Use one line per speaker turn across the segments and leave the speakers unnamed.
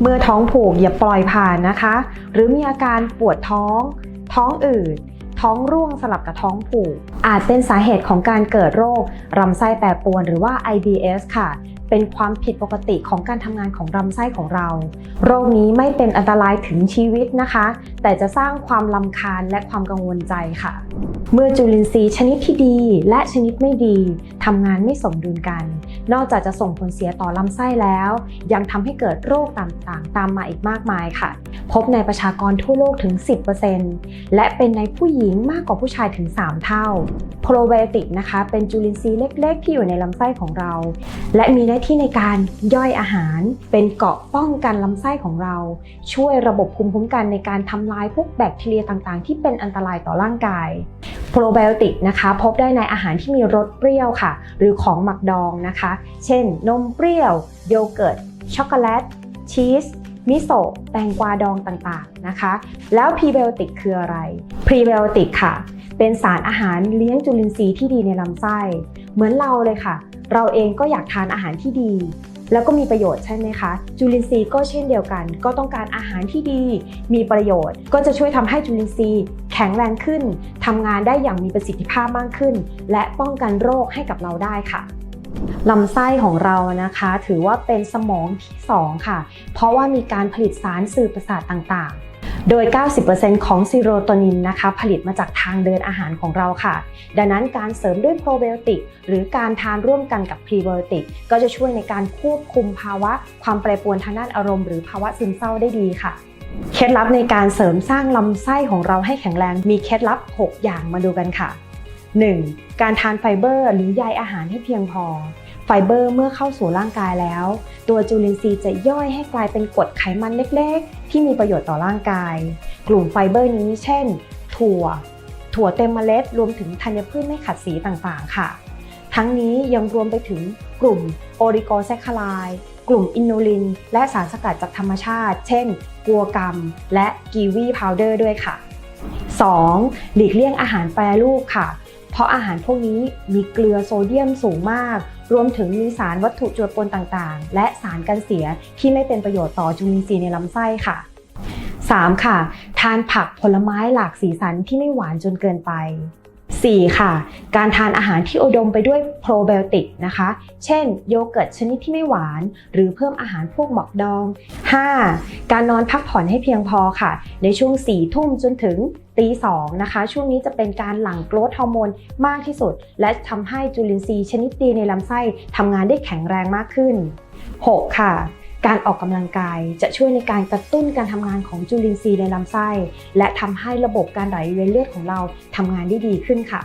เมื่อท้องผูกอย่าปล่อยผ่านนะคะ หรือมีอาการปวดท้อง ท้องอืดท้องร่วงสลับกับท้องผูก อาจเป็นสาเหตุของการเกิดโรคลำไส้แปรปรวนหรือว่า IBS ค่ะ เป็นความผิดปกติของการทำงานของลำไส้ของเรา โรคนี้ไม่เป็นอันตรายถึงชีวิตนะคะ แต่จะสร้างความลำคาญและความกังวลใจค่ะ เมื่อจุลินทรีย์ชนิดที่ดีและชนิดไม่ดีทำงานไม่สมดุลกัน นอกจากจะส่งผลเสียต่อลำไส้แล้ว ยังทำให้เกิดโรคต่างๆ ตามมาอีกมากมายค่ะ พบในประชากรทั่วโลกถึง 10%และเป็นในผู้หญิงมากกว่าผู้ชายถึง 3 เท่าโปรไบโอติกนะคะ เป็นจุลินทรีย์เล็ก ๆ ที่อยู่ในลำไส้ของเรา และมีหน้าที่ในการย่อยอาหาร เป็นเกราะป้องกันลำไส้ของเรา ช่วยระบบภูมิคุ้มกันในการทำลายพวกแบคทีเรียต่างๆ ที่เป็นอันตรายต่อร่างกายโปรไบโอติกนะคะ พบได้ในอาหารที่มีรสเปรี้ยวค่ะ หรือของหมักดองนะคะเช่น นมเปรี้ยว โยเกิร์ต ช็อกโกแลต ชีส มิโซะ แตงกวาดองต่างๆนะคะ แล้วพรีไบโอติกคืออะไร พรีไบโอติกค่ะ เป็นสารอาหารเลี้ยงจุลินทรีย์ที่ดีในลำไส้ เหมือนเราเลยค่ะ เราเองก็อยากทานอาหารที่ดีแล้วก็มีประโยชน์ใช่ไหมคะ จุลินทรีย์ก็เช่นเดียวกัน ก็ต้องการอาหารที่ดี มีประโยชน์ ก็จะช่วยทำให้จุลินทรีย์ แข็งแรงขึ้นทำงานได้อย่างมีประสิทธิภาพมากขึ้น และป้องกันโรคให้กับเราได้ค่ะ ลำไส้ของเรานะคะ ถือว่าเป็นสมองที่ 2 ค่ะ เพราะว่ามีการผลิตสารสื่อประสาทต่างๆ โดย 90%ของซีโรโทนินนะคะ ผลิตมาจากทางเดินอาหารของเราค่ะ ดังนั้นการเสริมด้วยโปรไบโอติก หรือการทานร่วมกันกับพรีไบโอติก ก็จะช่วยในการควบคุมภาวะ ความแปรปรวนทางด้านอารมณ์ หรือภาวะซึมเศร้าได้ดีค่ะเคล็ดลับในการเสริมสร้างลำไส้ของเราให้แข็งแรงมีเคล็ดลับ 6 อย่างมาดูกันค่ะ 1. การทานไฟเบอร์หรือใยอาหารให้เพียงพอ ไฟเบอร์เมื่อเข้าสู่ร่างกายแล้ว ตัวจุลินทรีย์จะย่อยให้กลายเป็นกรดไขมันเล็กๆ ที่มีประโยชน์ต่อร่างกาย กลุ่มไฟเบอร์นี้เช่น ถั่ว ถั่วเต็มเมล็ดรวมถึงธัญพืชไม่ขัดสีต่างๆ ค่ะ ทั้งนี้ยังรวมไปถึงกลุ่มโอริโกแซคคาไลกลุ่มอินูลิน และสารสกัดจากธรรมชาติ เช่น กัวกัมและกีวีพาวเดอร์ด้วยค่ะ 2. หลีกเลี่ยงอาหารแปรรูปค่ะ เพราะอาหารพวกนี้มีเกลือโซเดียมสูงมาก รวมถึงมีสารวัตถุจุลปนต่างๆ และสารกันเสียที่ไม่เป็นประโยชน์ต่อจุลินทรีย์ในลำไส้ค่ะ 3. ค่ะ ทานผักผลไม้หลากสีสันที่ไม่หวานจนเกินไป 4. ค่ะ การทานอาหารที่อุดมไปด้วยโปรไบโอติกนะคะ เช่น โยเกิร์ตชนิดที่ไม่หวาน หรือเพิ่มอาหารพวกหมอกดอง 5. การนอนพักผ่อนให้เพียงพอค่ะ ในช่วง 4 ทุ่มจนถึงตี2นะคะ ช่วงนี้จะเป็นการหลั่งโกรทฮอร์โมนมากที่สุด และทำให้จุลินทรีย์ชนิดดีในลำไส้ทำงานได้แข็งแรงมากขึ้น 6. ค่ะ การออกกำลังกายจะช่วยในการกระตุ้นการทำงานของจุลินทรีย์ในลำไส้ และทำให้ระบบการไหลเวียนเลือดของเราทำงานได้ดีขึ้นค่ะ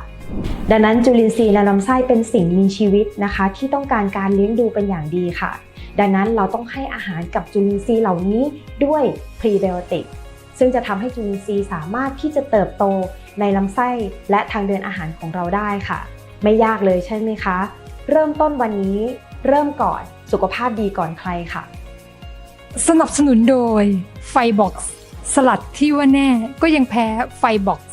ดังนั้นจุลินทรีย์ในลำไส้เป็นสิ่งมีชีวิตนะคะ ที่ต้องการการเลี้ยงดูเป็นอย่างดีค่ะ ดังนั้นเราต้องให้อาหารกับจุลินทรีย์เหล่านี้ด้วยพรีไบโอติกซึ่งจะทำให้จุลินทรีย์สามารถที่จะเติบโตในลำไส้และทางเดินอาหารของเราได้ค่ะ ไม่ยากเลยใช่ไหมคะ เริ่มต้นวันนี้เริ่มก่อนสุขภาพดีก่อนใครค่ะ
สนับสนุนโดยไฟบ็อกซ์สลัดที่ว่าแน่ก็ยังแพ้ไฟบ็อกซ์